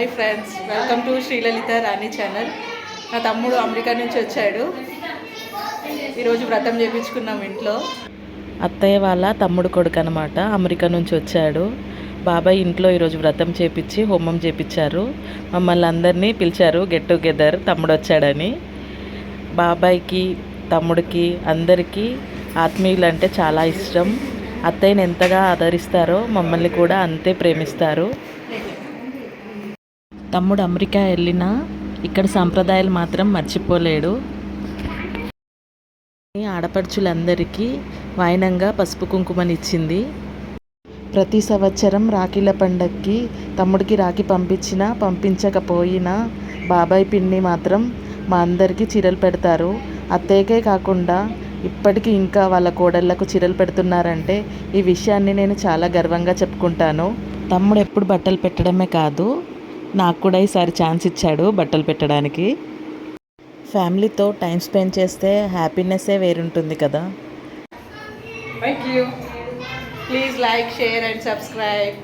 Hi friends welcome to Srilalitha Rani channel. నా తమ్ముడు America నుంచి వచ్చాడు. ఈరోజు వ్రతం చేయించుకున్నాం ఇంట్లో. అత్తయ్య వాళ్ళ తమ్ముడు కొడుకు అనమాట అమెరికా నుంచి వచ్చాడు. బాబాయ్ ఇంట్లో ఈరోజు వ్రతం చేపించి హోమం చేపించారు. మమ్మల్ని అందరినీ పిలిచారు గెట్ టుగెదర్ తమ్ముడు వచ్చాడని. బాబాయ్కి తమ్ముడికి అందరికీ ఆత్మీయులు అంటే చాలా ఇష్టం. అత్తయ్యని ఎంతగా ఆదరిస్తారో మమ్మల్ని కూడా అంతే ప్రేమిస్తారు. తమ్ముడు అమెరికా వెళ్ళినా ఇక్కడ సంప్రదాయాలు మాత్రం మర్చిపోలేడు. ఆడపడుచులందరికీ వాయినంగా పసుపు కుంకుమనిచ్చింది. ప్రతి సంవత్సరం రాఖీల పండక్కి తమ్ముడికి రాఖీ పంపించినా పంపించకపోయినా బాబాయ్ పిన్ని మాత్రం మా అందరికీ చీరలు పెడతారు. అత్తయ్యకే కాకుండా ఇప్పటికీ ఇంకా వాళ్ళ కోడళ్ళకు చీరలు పెడుతున్నారంటే ఈ విషయాన్ని నేను చాలా గర్వంగా చెప్పుకుంటాను. తమ్ముడు ఎప్పుడు బట్టలు పెట్టడమే కాదు నాకు కూడా ఈసారి ఛాన్స్ ఇచ్చాడు బట్టలు పెట్టడానికి. ఫ్యామిలీతో టైం స్పెండ్ చేస్తే హ్యాపీనెస్సే వేరుంటుంది కదా. Thank you please like share and subscribe